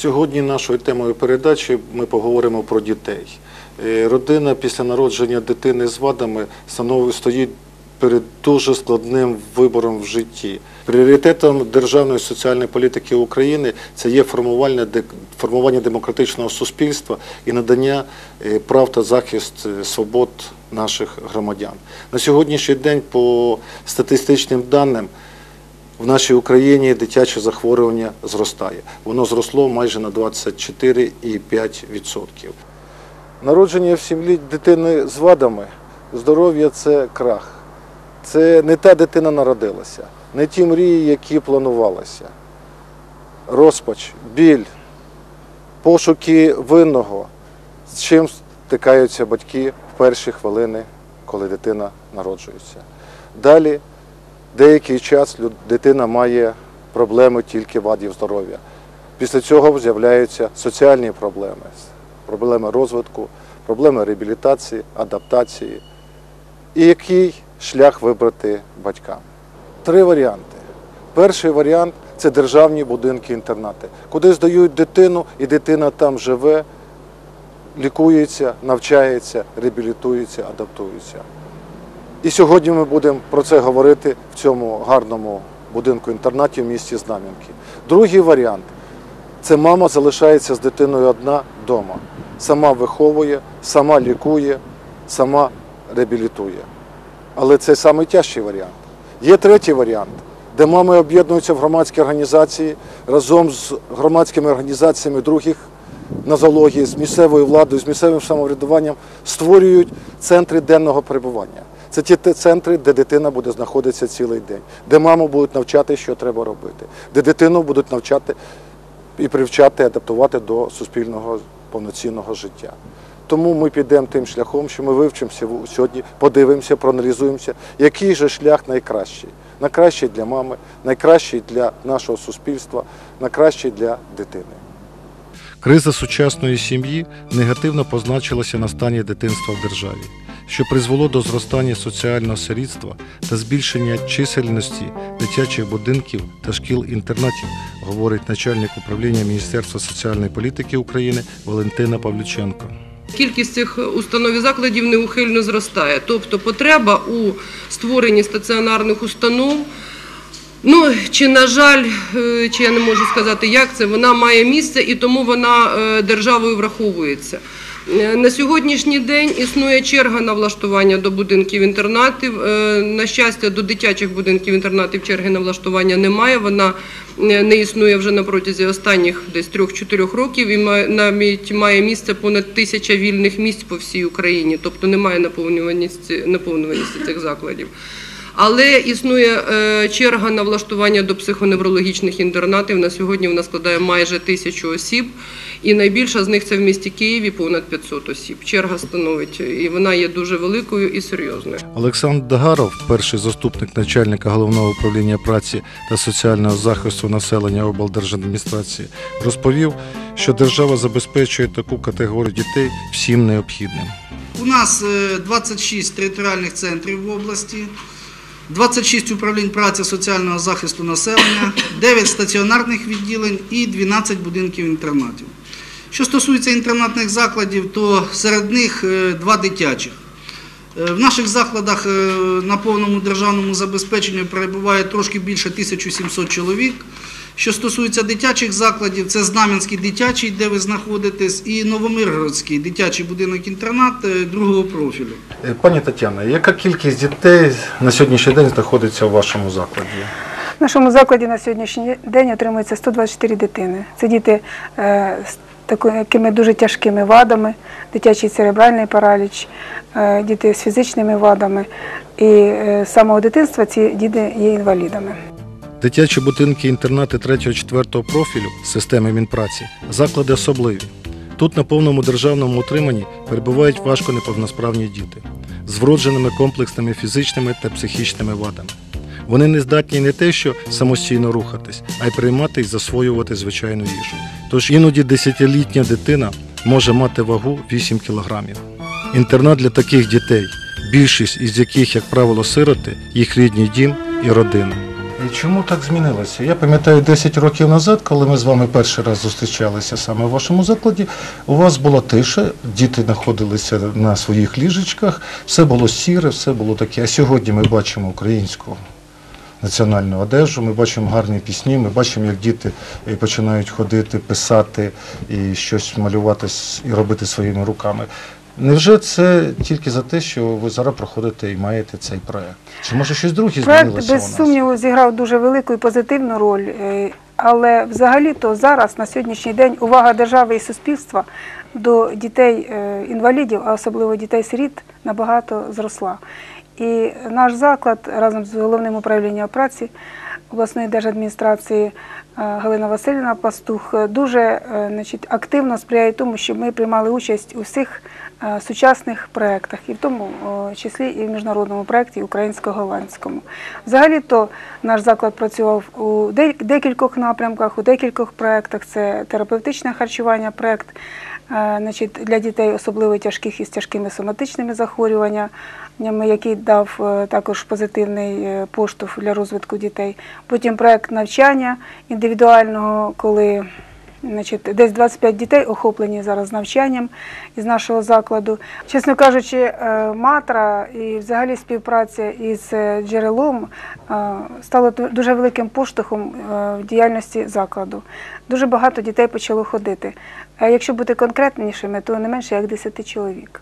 Сьогодні нашою темою передачі ми поговоримо про дітей. Е, Родина після народження дитини з вадами стоїть перед дуже складним вибором в житті. Пріоритетом державної соціальної політики України це є формування, формування демократичного суспільства і надання е, прав та захист е, свобод наших громадян. На сьогоднішній день, по статистичним даним, в нашій Україні дитяче захворювання зростає. Воно зросло майже на 24,5%. Народження в сім'ї дитини з вадами, здоров'я це крах. Це не та дитина народилася, не ті мрії, які планувалися. Розпач, біль, пошуки винного, з чим стикаються батьки в перші хвилини, коли дитина народжується. Далі деякий час дитина має проблеми тільки вадів здоров'я. Після цього з'являються соціальні проблеми, проблеми розвитку, проблеми реабілітації, адаптації. І який шлях вибрати батькам? Три варіанти. Перший варіант це державні будинки-інтернати, куди здають дитину, і дитина там живе, лікується, навчається, реабілітується, адаптується. І сьогодні ми будемо про це говорити в цьому гарному будинку-інтернаті в місті Знам'янки. Другий варіант це мама залишається з дитиною одна вдома. Сама виховує, сама лікує, сама реабілітує. Але це найтяжчий варіант. Є третій варіант, де мами об'єднуються в громадські організації разом з громадськими організаціями других нозології, з місцевою владою, з місцевим самоврядуванням створюють центри денного перебування. Це ті центри, де дитина буде знаходитися цілий день, де маму будуть навчати, що треба робити, де дитину будуть навчати і привчати, адаптувати до суспільного повноцінного життя. Тому ми підемо тим шляхом, що ми вивчимося сьогодні, подивимося, проаналізуємося, який же шлях найкращий. Найкращий для мами, найкращий для нашого суспільства, найкращий для дитини. Криза сучасної сім'ї негативно позначилася на стані дитинства в державі, що призвело до зростання соціального сирітства та збільшення чисельності дитячих будинків та шкіл-інтернатів, говорить начальник управління Міністерства соціальної політики України Валентина Павлюченко. Кількість цих установ і закладів неухильно зростає. Тобто потреба у створенні стаціонарних установ. Ну, чи на жаль, е, чи я не можу сказати, як це, вона має місце і тому вона е, державою враховується. Е, На сьогоднішній день існує черга на влаштування до будинків інтернатів. На щастя, до дитячих будинків інтернатів черги на влаштування немає. Вона не існує вже на протязі останніх десь 3-4 років і навіть має місце понад тисяча вільних місць по всій Україні, тобто немає наповнюваності, наповнюваності цих закладів. Але існує е, черга на влаштування до психоневрологічних інтернатів. На сьогодні вона складає майже тисячу осіб, і найбільша з них це в місті Києві понад 500 осіб. Черга становить, і вона є дуже великою і серйозною. Олександр Дагаров, перший заступник начальника головного управління праці та соціального захисту населення облдержадміністрації, розповів, що держава забезпечує таку категорію дітей всім необхідним. У нас е, 26 територіальних центрів в області, 26 управлінь праці соціального захисту населення, 9 стаціонарних відділень і 12 будинків інтернатів. Що стосується інтернатних закладів, то серед них е, два дитячих. Е, В наших закладах е, на повному державному забезпеченні перебуває трошки більше 1700 чоловік. Що стосується дитячих закладів, це Знам'янський дитячий, де ви знаходитесь, і Новомиргородський дитячий будинок-інтернат е, другого профілю. Е, Пані Тетяна, яка кількість дітей на сьогоднішній день знаходиться у вашому закладі? В нашому закладі на сьогоднішній день отримується 124 дитини. Це діти е, з такими дуже тяжкими вадами, дитячий церебральний параліч, діти з фізичними вадами. І з самого дитинства ці діти є інвалідами. Дитячі будинки інтернати 3-4 профілю системи Мінпраці заклади особливі. Тут на повному державному утриманні перебувають важко неповносправні діти з вродженими комплексними фізичними та психічними вадами. Вони не здатні не те, що самостійно рухатись, а й приймати і засвоювати звичайну їжу. Тож іноді десятилітня дитина може мати вагу 8 кілограмів. Інтернат для таких дітей, більшість із яких, як правило, сироти, їх рідний дім і родина. І чому так змінилося? Я пам'ятаю 10 років назад, коли ми з вами перший раз зустрічалися саме в вашому закладі, у вас була тиша, діти знаходилися на своїх ліжечках, все було сіре, все було таке. А сьогодні ми бачимо українську національну одежу, ми бачимо гарні пісні, ми бачимо, як діти е, починають ходити, писати і щось малювати і робити своїми руками. Невже це тільки за те, що ви зараз проходите і маєте цей проект? Чи може щось друге Проект змінилося у без нас? сумніву зіграв дуже велику і позитивну роль. е, Але взагалі-то зараз, на сьогоднішній день, увага держави і суспільства до дітей-інвалідів, а особливо дітей-сиріт, набагато зросла. І наш заклад разом з головним управлінням праці обласної держадміністрації е, Галина Васильівна Пастух е, дуже е, значить, активно сприяє тому, щоб ми приймали участь у всіх е, сучасних проєктах, і в тому числі і в міжнародному проєкті українсько-голландському. Взагалі-то наш заклад працював у декількох напрямках, у декількох проєктах. Це терапевтичне харчування, проєкт е, для дітей особливо тяжких із тяжкими соматичними захворюваннями, який дав е, також позитивний е, поштовх для розвитку дітей. Потім проєкт навчання індивідуального, коли Значить, десь 25 дітей охоплені зараз навчанням із нашого закладу. Чесно кажучи, е, матра і взагалі співпраця із е, джерелом стала стало дуже великим поштовхом е, в діяльності закладу. Дуже багато дітей почало ходити. А якщо бути конкретнішими, то не менше як 10 чоловік.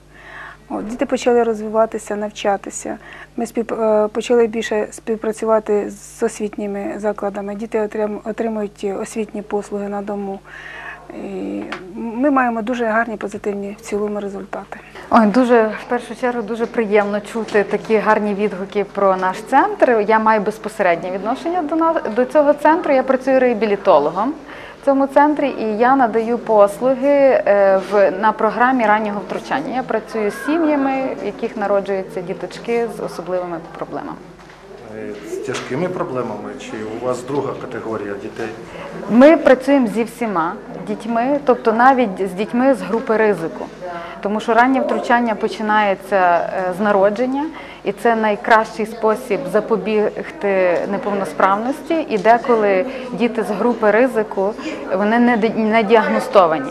От, діти почали розвиватися, навчатися. Ми спів, е, почали більше співпрацювати з освітніми закладами. Діти отрим, отримують освітні послуги на дому. І ми маємо дуже гарні позитивні в цілому результати. Ой, дуже в першу чергу дуже приємно чути такі гарні відгуки про наш центр. Я маю безпосереднє відношення до нас до цього центру. Я працюю реабілітологом цьому центрі, і я надаю послуги е, в на програмі раннього втручання. Я працюю з сім'ями, в яких народжуються діточки з особливими проблемами. Е, З тяжкими проблемами, чи у вас друга категорія дітей? Ми працюємо зі всіма дітьми, тобто навіть з дітьми з групи ризику. Тому що раннє втручання починається е, з народження, і це найкращий спосіб запобігти неповносправності. І деколи діти з групи ризику вони не діагностовані.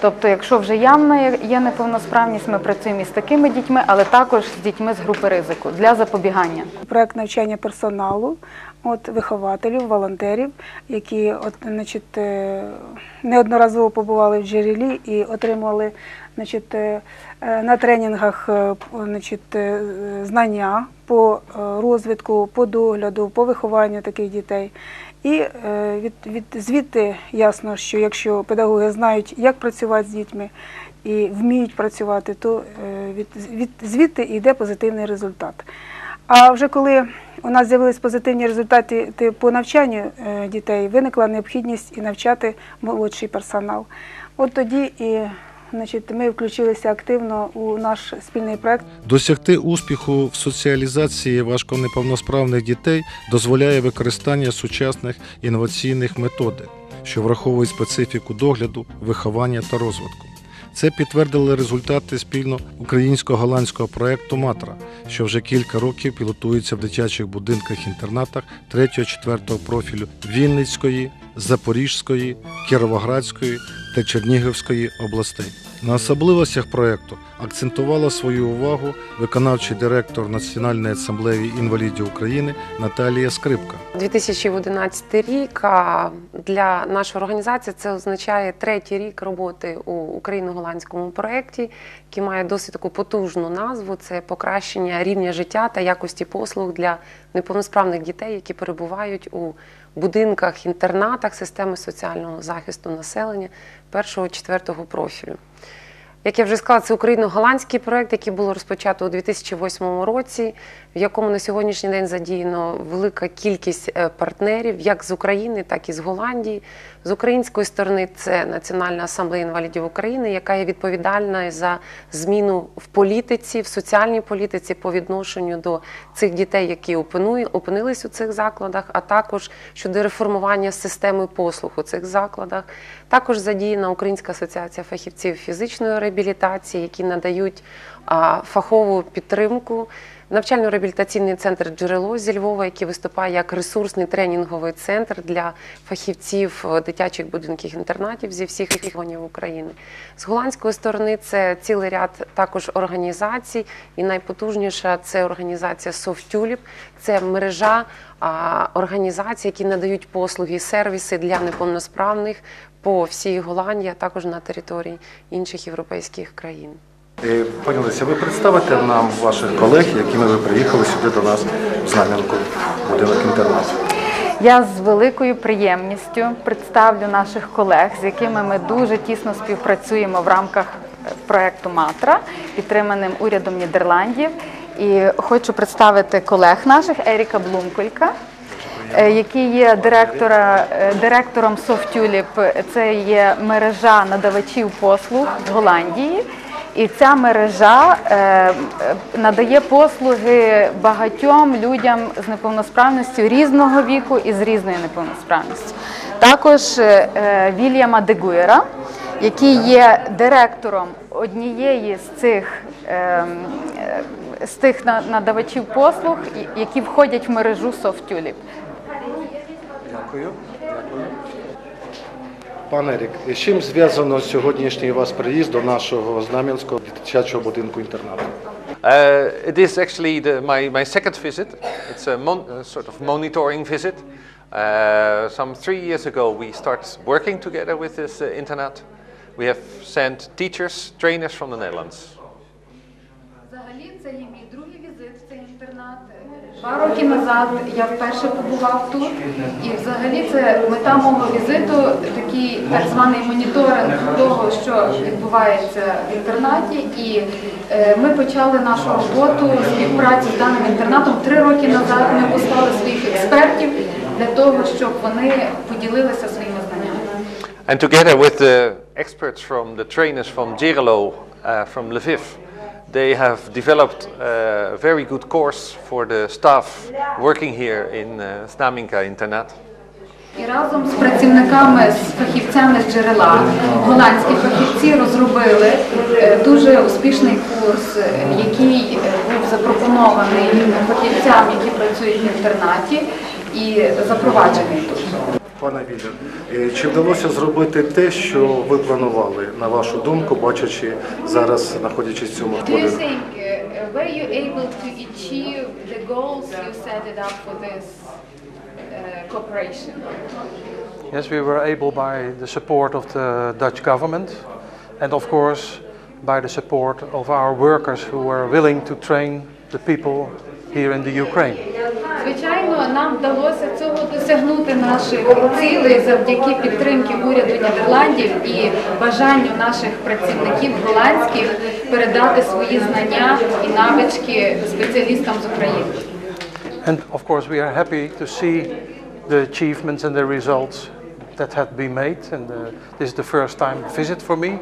Тобто, якщо вже явна є- є неповносправність, ми працюємо із такими дітьми, але також з дітьми з групи ризику для запобігання. Проект навчання персоналу, от вихователів, волонтерів, які от, значить, е, неодноразово побували в джерелі і отримали значить, е, е, на тренінгах е, значить, знання по розвитку, по догляду, по вихованню таких дітей. І від, від, звідти ясно, що якщо педагоги знають, як працювати з дітьми і вміють працювати, то від, від, звідти йде позитивний результат. А вже коли у нас з'явились позитивні результати ти- по навчанню дітей, виникла необхідність і навчати молодший персонал. От тоді і значить, ми включилися активно у наш спільний проект. Досягти успіху в соціалізації важконеповносправних дітей дозволяє використання сучасних інноваційних методик, що враховують специфіку догляду, виховання та розвитку. Це підтвердили результати спільно українсько-голландського проекту Матра, що вже кілька років пілотується в дитячих будинках-інтернатах 3-4 профілю Вінницької, Запорізької, Кіровоградської та Чернігівської областей. На особливостях проекту акцентувала свою увагу виконавчий директор Національної асамблеї інвалідів України Наталія Скрипка. 2011 рік для нашої організації це означає третій рік роботи у україно-голландському проєкті, який має досить таку потужну назву. Це покращення рівня життя та якості послуг для неповносправних дітей, які перебувають у будинках, інтернатах системи соціального захисту населення першого-четвертого профілю. Як я вже сказала, це україно-голландський проект, який було розпочато у 2008 році, в якому на сьогоднішній день задіяно велика кількість е, партнерів, як з України, так і з Голландії. З української сторони це Національна асамблея інвалідів України, яка є відповідальна за зміну в політиці, в соціальній політиці по відношенню до цих дітей, які опинились у цих закладах, а також щодо реформування системи послуг у цих закладах. Також задіяна Українська асоціація фахівців фізичної реабілітації, які надають фахову підтримку Навчально-реабілітаційний центр Джерело зі Львова, який виступає як ресурсний тренінговий центр для фахівців е, дитячих будинків інтернатів зі всіх регіонів України. З голландської сторони це цілий ряд також організацій, і найпотужніша це організація SoftTulip. Це мережа організацій, які надають послуги і сервіси для неповносправних по всій Голландії, а також на території інших європейських країн. Е, Пані Леся, ви представите нам ваших колег, якими ви приїхали сюди до нас в Знам'янку, будинок інтернату. Я з великою приємністю представлю наших колег, з якими ми дуже тісно співпрацюємо в рамках е, проекту Матра, підтриманим урядом Нідерландів. І хочу представити колег наших Еріка Блумколька, е, який є директора, е, директором SoftTulip. Це є мережа надавачів послуг з Голландії. І ця мережа е, е, надає послуги багатьом людям з неповносправністю різного віку і з різною неповносправністю. Також е, е, Вільяма Дегуєра, який є директором однієї з цих, е, е, з тих на- надавачів послуг, які входять в мережу SoftTulip. Дякую. Пане Ерік, з чим зв'язано сьогоднішній ваш приїзд до нашого Знам'янського дитячого будинку інтернату? Uh, it is actually the, my, my second visit. It's a mon, uh, sort of monitoring visit. Uh, some three years ago, we started working together with this uh, internet. We have sent teachers, trainers from the Netherlands. Два роки назад я вперше побував тут, і взагалі це мета мого візиту такий так званий моніторинг того, що відбувається в інтернаті. І е, ми почали нашу роботу співпраці з даним інтернатом. Три роки назад ми послали своїх експертів для того, щоб вони поділилися своїми знаннями. And together with the experts from the trainers from Gerelo, uh, from Lviv, they have developed a very good course for the staff working here in uh, Snaminka Internat. І разом з працівниками, з фахівцями з джерела, голландські фахівці розробили е, дуже успішний курс, е, який е, був запропонований фахівцям, які працюють в інтернаті, і запроваджений тут. Пане Вілля, е, чи вдалося зробити те, що ви планували, на вашу думку, бачачи зараз, знаходячись в цьому Do you будинку? think uh, were you able to achieve the goals you set it up for this uh, cooperation? Yes, we were able by the support of the Dutch government and of course by the support of our workers who were willing to train the people here in the Ukraine. Звичайно, нам вдалося цього досягнути наших цілей завдяки підтримки уряду Нідерландів і бажанню наших працівників голландських передати свої знання і навички спеціалістам з України. And of course we are happy to see the achievements and the results that have been made and uh, this is the first time visit for me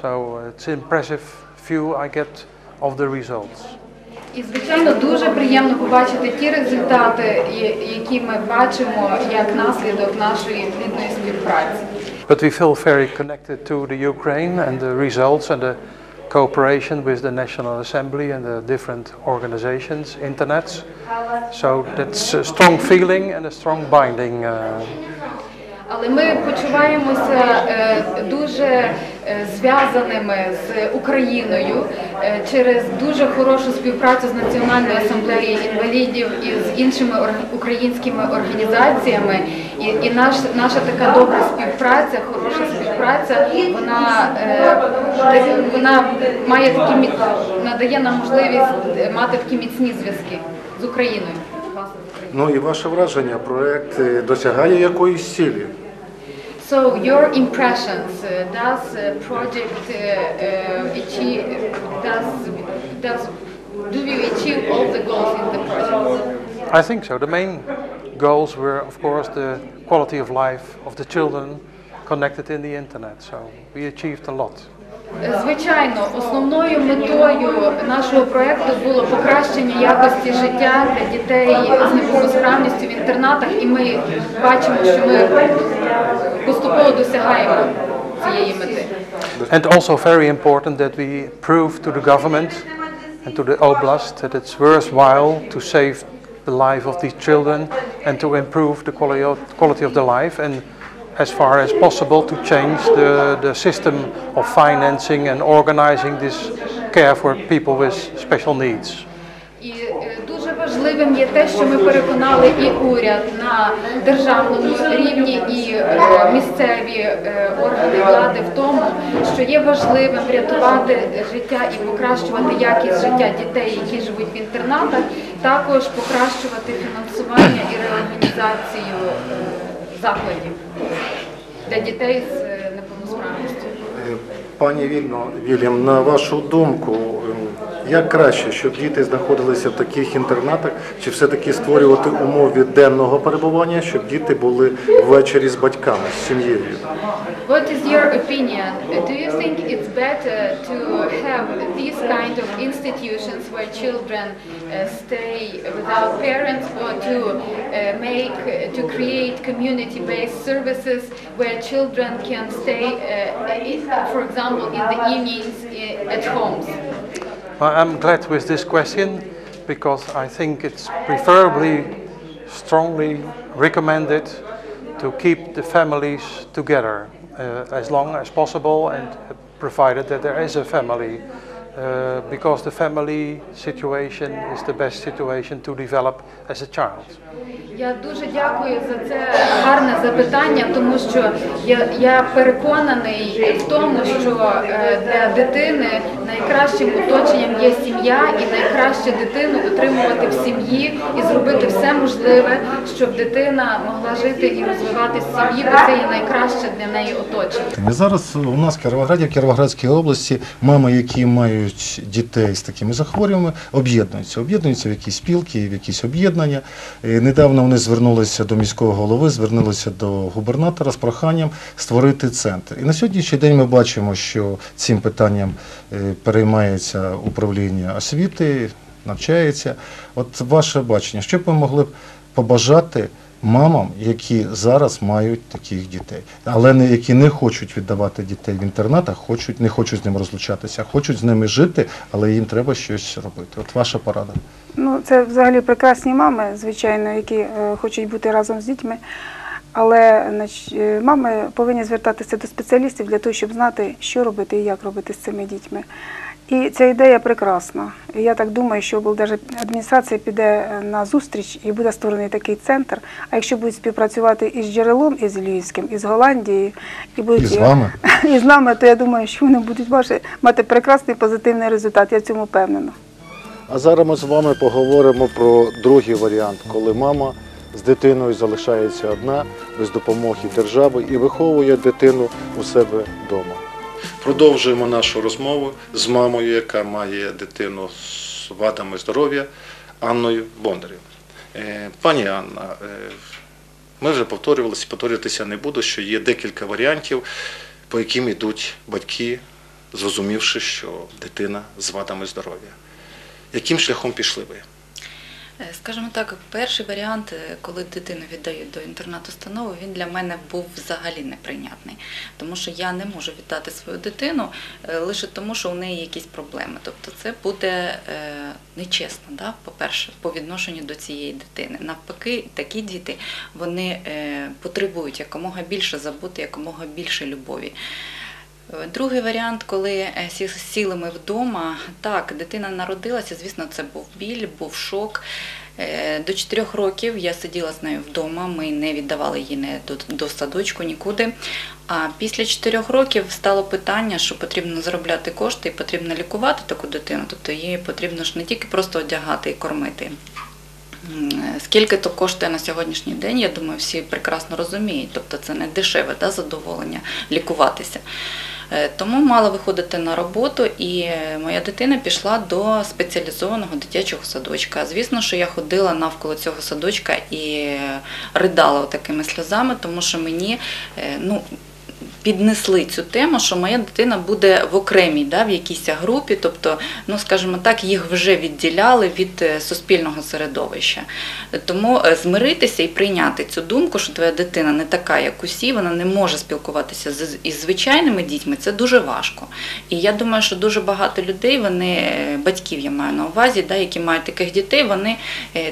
so uh, it's impressive view I get of the results. І звичайно дуже приємно побачити ті результати, і- які ми бачимо як наслідок нашої плідної співпраці. But we feel very connected to the Ukraine and the results and the cooperation with the National Assembly and the different organizations, internets. So that's a strong feeling and a strong binding. Uh, Але ми почуваємося е, дуже е, зв'язаними з Україною е, через дуже хорошу співпрацю з Національною асамблеєю інвалідів і з іншими українськими організаціями. І, і наш, наша така добра співпраця, хороша співпраця, вона, е, вона має такі надає нам можливість е, мати такі міцні зв'язки з Україною. Ну і ваше враження, проект е, досягає якоїсь цілі? So your impressions, uh, does uh, project uh, uh, achieve, does, does, do you achieve all the goals in the project? I think so. The main goals were, of course, the quality of life of the children connected in the internet. So we achieved a lot. Звичайно, основною метою нашого проекту було покращення якості життя для дітей з неповносправністю в інтернатах, і ми бачимо, що ми поступово досягаємо цієї мети. And also very important that we prove to the government and to the oblast that it's worthwhile to save the life of these children and to improve the quality of, quality of their life and as far as possible to change the, the system of financing and organizing this care for people with special needs. Важливим є те, що ми переконали і уряд на державному рівні, і е, місцеві е, органи влади в тому, що є важливим врятувати життя і покращувати якість життя дітей, які живуть в інтернатах, також покращувати фінансування і реорганізацію е, закладів для дітей з неповносправністю. Пані Вільно, Вільям, на вашу думку, як краще, щоб діти знаходилися в таких інтернатах, чи все-таки створювати умови денного перебування, щоб діти були ввечері з батьками, з сім'єю? What is your opinion? Do you think it's better to have these kind of institutions where children uh, stay without parents or to uh, make to create community-based services where children can stay uh, for example in the evenings uh, at homes? Well, I'm glad with this question because I think it's preferably strongly recommended to keep the families together uh, as long as possible and provided that there is a family uh, because the family situation is the best situation to develop as a child. Я дуже дякую за це гарне запитання, тому що я, я переконаний в тому, що е, для дитини найкращим оточенням є сім'я, і найкраще дитину утримувати в сім'ї і зробити все можливе, щоб дитина могла жити і розвиватися в сім'ї, бо це є найкраще для неї оточення. Зараз у нас в Кіровограді, в Кіровоградській області, мами, які мають дітей з такими захворюваннями, об'єднуються. Об'єднуються в якісь спілки, в якісь об'єднання. Недавно вони звернулися до міського голови, звернулися до губернатора з проханням створити центр. І на сьогоднішній день ми бачимо, що цим питанням переймається управління освіти, навчається. От ваше бачення, що б ви могли б побажати мамам, які зараз мають таких дітей, але не які не хочуть віддавати дітей в інтернатах, хочуть не хочуть з ними розлучатися, хочуть з ними жити, але їм треба щось робити. От ваша порада. Ну, це взагалі прекрасні мами, звичайно, які е, хочуть бути разом з дітьми. Але е, мами повинні звертатися до спеціалістів для того, щоб знати, що робити і як робити з цими дітьми. І ця ідея прекрасна. Я так думаю, що облдержадміністрація піде е, на зустріч і буде створений такий центр. А якщо будуть співпрацювати із джерелом, із Львівським, із Голландією, і будуть І з вами. і з нами, то я думаю, що вони будуть мати прекрасний позитивний результат. Я в цьому впевнена. А зараз ми з вами поговоримо про другий варіант, коли мама з дитиною залишається одна без допомоги держави і виховує дитину у себе вдома. Продовжуємо нашу розмову з мамою, яка має дитину з вадами здоров'я Анною Бондарєв. Е, Пані Анна, е, ми вже повторювалися, повторюватися не буду, що є декілька варіантів, по яким йдуть батьки, зрозумівши, що дитина з вадами здоров'я. Яким шляхом пішли ви? Е, Скажімо так, перший варіант, е, коли дитину віддають до інтернат-установи, він для мене був взагалі неприйнятний, тому що я не можу віддати свою дитину е, лише тому, що у неї якісь проблеми. Тобто це буде нечесно, да? по-перше, по відношенню до цієї дитини. Навпаки, такі діти вони потребують якомога більше заботи, якомога більше любові. Другий варіант, коли е, сіли ми вдома, так, дитина народилася, звісно, це був біль, був шок. Е, До 4 років я сиділа з нею вдома, ми не віддавали її не до, до садочку нікуди. А після 4 років стало питання, що потрібно заробляти кошти і потрібно лікувати таку дитину. Тобто її потрібно ж не тільки просто одягати і кормити. Е, Скільки то коштує на сьогоднішній день, я думаю, всі прекрасно розуміють. Тобто це не дешеве да, задоволення лікуватися. Е, Тому мала виходити на роботу, і е, моя дитина пішла до спеціалізованого дитячого садочка. Звісно, що я ходила навколо цього садочка і е, ридала такими сльозами, тому що мені ну, піднесли цю тему, що моя дитина буде в окремій, да, в якійсь групі, тобто, ну скажімо так, їх вже відділяли від е, суспільного середовища. Тому е, змиритися і прийняти цю думку, що твоя дитина не така, як усі, вона не може спілкуватися з із звичайними дітьми, це дуже важко. І я думаю, що дуже багато людей, вони е, батьків я маю на увазі, да, які мають таких дітей, вони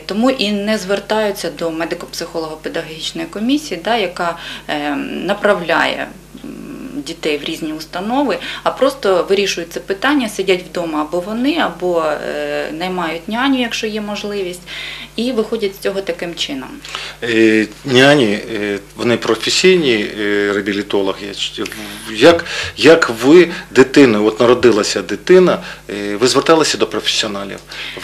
тому і не звертаються до медико-психолого-педагогічної комісії, да, яка е, направляє дітей в різні установи, а просто вирішують питання, сидять вдома або вони, або е, наймають няню, якщо є можливість, і виходять з цього таким чином. Е, Няні, е, вони професійні реабілітологи. Як, як ви дитиною, от народилася дитина, ви зверталися до професіоналів?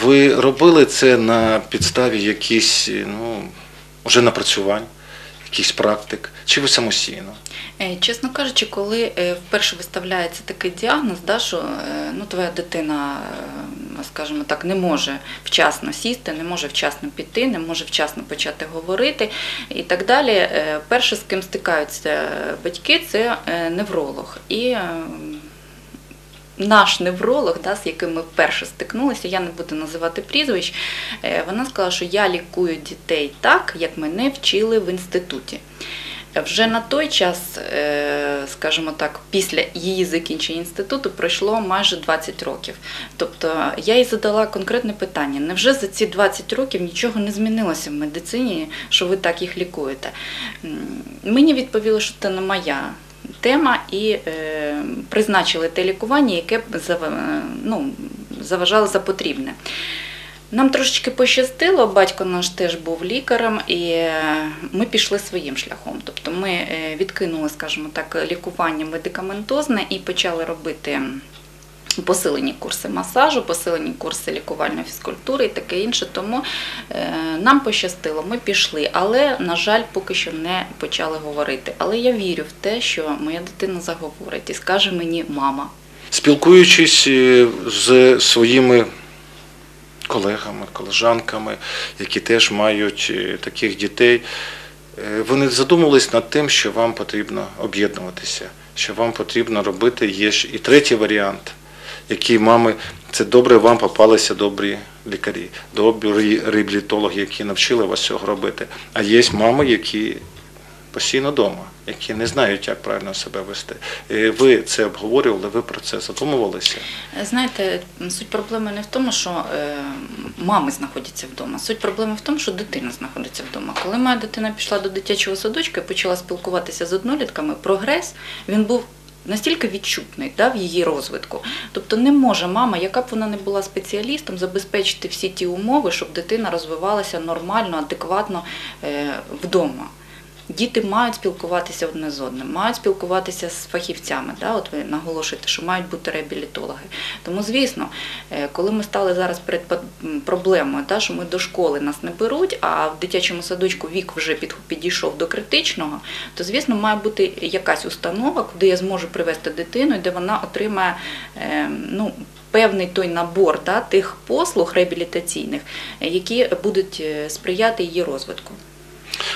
Ви робили це на підставі якихось ну, вже напрацювань, якихось практик, чи ви самостійно? Е, Чесно кажучи, коли е, вперше виставляється такий діагноз, да, що е, ну, твоя дитина, скажімо так, не може вчасно сісти, не може вчасно піти, не може вчасно почати говорити і так далі. Перше, з ким стикаються батьки, це невролог. І наш невролог, да, з яким ми вперше стикнулися, я не буду називати прізвищ, вона сказала, що я лікую дітей так, як мене вчили в інституті. Вже на той час, е, скажімо так, після її закінчення інституту пройшло майже 20 років. Тобто я їй задала конкретне питання: невже за ці 20 років нічого не змінилося в медицині, що ви так їх лікуєте? Мені відповіли, що це не моя тема, і е, призначили те лікування, яке б ну, заважало за потрібне. Нам трошечки пощастило, батько наш теж був лікарем, і е, ми пішли своїм шляхом. Тобто ми е, відкинули, скажімо так, лікування медикаментозне і почали робити посилені курси масажу, посилені курси лікувальної фізкультури і таке інше. Тому е, нам пощастило, ми пішли, але, на жаль, поки що не почали говорити. Але я вірю в те, що моя дитина заговорить і скаже мені мама. Спілкуючись з своїми колегами, колежанками, які теж мають е, таких дітей, е, вони задумались над тим, що вам потрібно об'єднуватися, що вам потрібно робити. Є і третій варіант, який мами, це добре, вам попалися добрі лікарі, добрі реабілітологи, які навчили вас цього робити. А є мами, які постійно вдома, які не знають, як правильно себе вести. Е, Ви це обговорювали, ви про це задумувалися. Знаєте, суть проблеми не в тому, що е, мами знаходяться вдома. Суть проблеми в тому, що дитина знаходиться вдома. Коли моя дитина пішла до дитячого садочка і почала спілкуватися з однолітками, прогрес він був. Настільки відчутний да, в її розвитку. Тобто не може мама, яка б вона не була спеціалістом, забезпечити всі ті умови, щоб дитина розвивалася нормально, адекватно е, вдома. Діти мають спілкуватися одне з одним, мають спілкуватися з фахівцями. Да? От ви наголошуєте, що мають бути реабілітологи. Тому, звісно, е, коли ми стали зараз перед проблемою, да, що ми до школи нас не беруть, а в дитячому садочку вік вже під- підійшов до критичного, то звісно має бути якась установа, куди я зможу привести дитину, де вона отримає е, ну, певний той набор да, тих послуг реабілітаційних, е, які будуть сприяти її розвитку.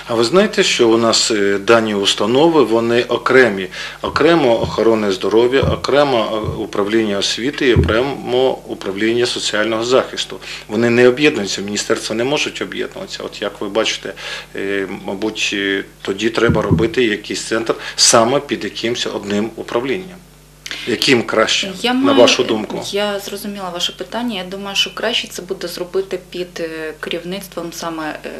А ви знаєте, що у нас е, дані установи, вони окремі, окремо охорони здоров'я, окремо е, управління освіти і окремо управління соціального захисту. Вони не об'єднуються, міністерства не можуть об'єднуватися. От як ви бачите, е, мабуть, тоді треба робити якийсь центр саме під якимось одним управлінням. Яким краще, Я на маю- вашу думку? Я зрозуміла ваше питання. Я думаю, що краще це буде зробити під е, керівництвом саме е,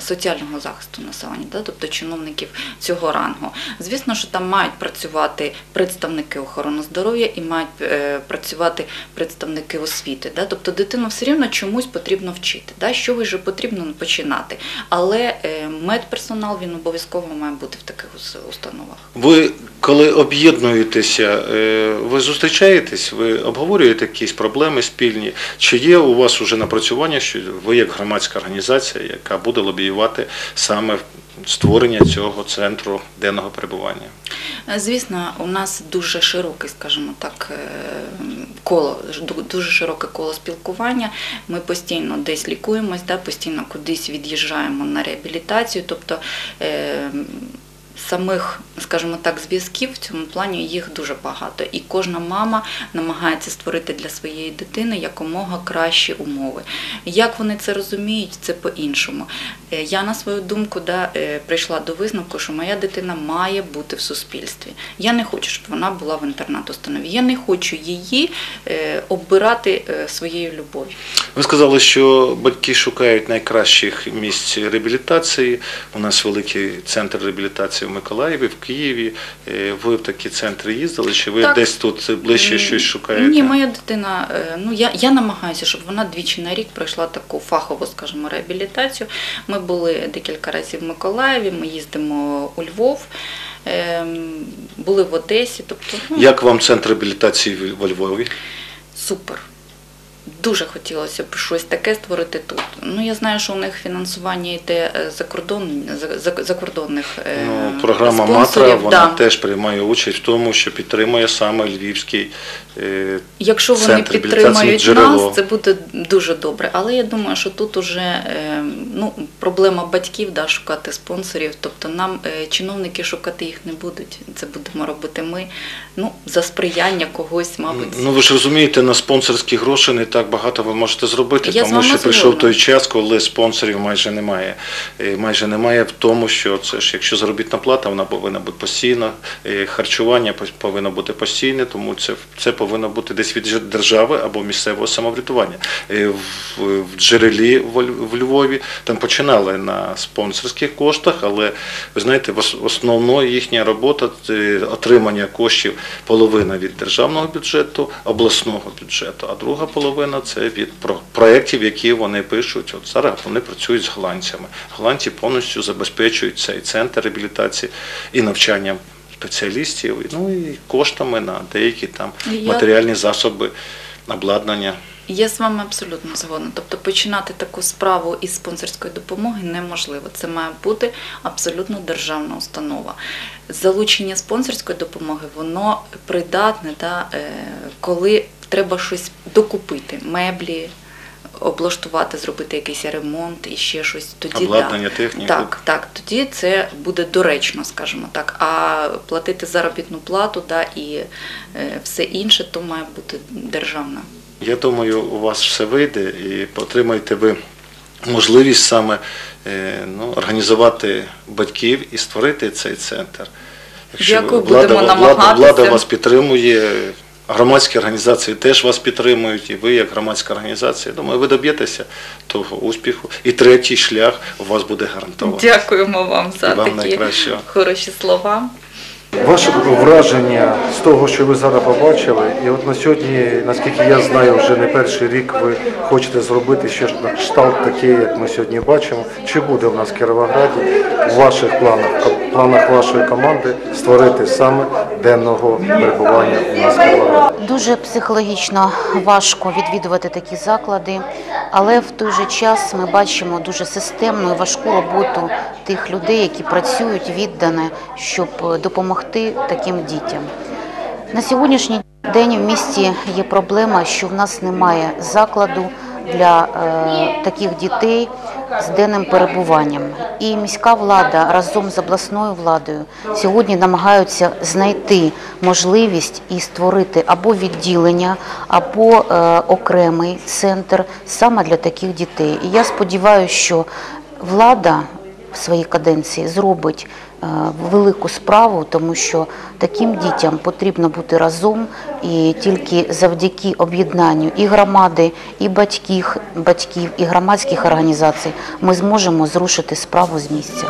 соціального захисту населення, да? тобто чиновників цього рангу. Звісно, що там мають працювати представники охорони здоров'я і мають е, працювати представники освіти. Да? Тобто дитину все рівно чомусь потрібно вчити. Да? З чогось же потрібно починати. Але медперсонал він обов'язково має бути в таких ус- установах. Ви коли об'єднуєтеся, ви зустрічаєтесь, ви обговорюєте якісь проблеми спільні? Чи є у вас уже напрацювання, що ви як громадська організація, яка буде лобіювати саме створення цього центру денного перебування? Е, Звісно, у нас дуже широке, скажімо так, е, коло, дуже широке коло спілкування. Ми постійно десь лікуємось, да, постійно кудись від'їжджаємо на реабілітацію. Тобто е, самих скажімо так, зв'язків в цьому плані їх дуже багато. І кожна мама намагається створити для своєї дитини якомога кращі умови. Як вони це розуміють, це по-іншому. Е, Я на свою думку да, е, прийшла до висновку, що моя дитина має бути в суспільстві. Я не хочу, щоб вона була в інтернат-установі. Я не хочу її е, оббирати своєю любов'ю. Ви сказали, що батьки шукають найкращих місць реабілітації. У нас великий центр реабілітації в Миколаєві, в Києві. Е, Ви в такі центри їздили? Чи ви Так. десь тут ближче щось шукаєте? Ні, моя дитина, е, ну я, я намагаюся, щоб вона двічі на рік пройшла таку фахову, скажімо, реабілітацію. Ми були декілька разів в Миколаєві, ми їздимо у Львов, ем, були в Одесі. Тобто, ну, Як вам центр реабілітації в- во Львові? супер. Дуже хотілося б щось таке створити тут. Ну я знаю, що у них фінансування йде е, за кордон за, за, закордонних е, Ну, програма спонсорів, Матра вона да. теж приймає участь в тому, що підтримує саме Львівський е, Якщо вони центр реабілітації підтримають «Джерело». нас, це буде дуже добре. Але я думаю, що тут уже е, ну, проблема батьків да, шукати спонсорів. Тобто нам е, чиновники шукати їх не будуть. Це будемо робити ми. Ну, за сприяння когось, мабуть. Ну ви ж розумієте, на спонсорські гроші не так багато ви можете зробити, Я тому що прийшов той час, коли спонсорів майже немає. Е, Майже немає в тому, що це ж якщо заробітна плата, вона повинна бути постійна, е, харчування повинно бути постійне, тому це, це повинно бути десь від держави або місцевого самоврядування. Е, В, в джерелі в, в Львові там починали на спонсорських коштах, але ви знаєте, в ос- основно їхня робота отримання коштів половина від державного бюджету, обласного бюджету, а друга половина це від про- проєктів, які вони пишуть. От зараз вони працюють з голландцями. Голландці повністю забезпечують цей центр реабілітації і навчанням спеціалістів, ну і коштами на деякі там матеріальні засоби, обладнання. Я з вами абсолютно згодна. Тобто починати таку справу із спонсорської допомоги неможливо. Це має бути абсолютно державна установа. Залучення спонсорської допомоги воно придатне, да, е, коли треба щось докупити, меблі. Облаштувати, зробити якийсь ремонт і ще щось тоді Обладнання, да. техніку. Так, так, тоді це буде доречно, скажімо так. А платити заробітну плату да, і е, все інше, то має бути державна Я думаю, у вас все вийде і отримаєте ви можливість саме е, ну, організувати батьків і створити цей центр. Дякую, влада, будемо влада, намагатися. влада вас підтримує, громадські організації теж вас підтримують, і ви як громадська організація, думаю, ви доб'єтеся того успіху. І третій шлях у вас буде гарантований. Дякуємо вам за вам такі найкращого. хороші слова. Ваше враження з того, що ви зараз побачили, і от на сьогодні, наскільки я знаю, вже не перший рік ви хочете зробити щось на кшталт такий, як ми сьогодні бачимо. Чи буде в нас в Кіровограді в ваших планах, в планах вашої команди створити саме денного перебування у нас в Кіровограді? Дуже психологічно важко відвідувати такі заклади, але в той же час ми бачимо дуже системну і важку роботу тих людей, які працюють віддане, щоб допомогти таким дітям. На сьогоднішній день в місті є проблема, що в нас немає закладу для е, таких дітей з денним перебуванням. І міська влада разом з обласною владою сьогодні намагаються знайти можливість і створити або відділення, або е, окремий центр саме для таких дітей. І я сподіваюся, що влада в своїй каденції зробить е, велику справу, тому що таким дітям потрібно бути разом, і тільки завдяки об'єднанню і громади, і батьків, батьків, і громадських організацій ми зможемо зрушити справу з місця.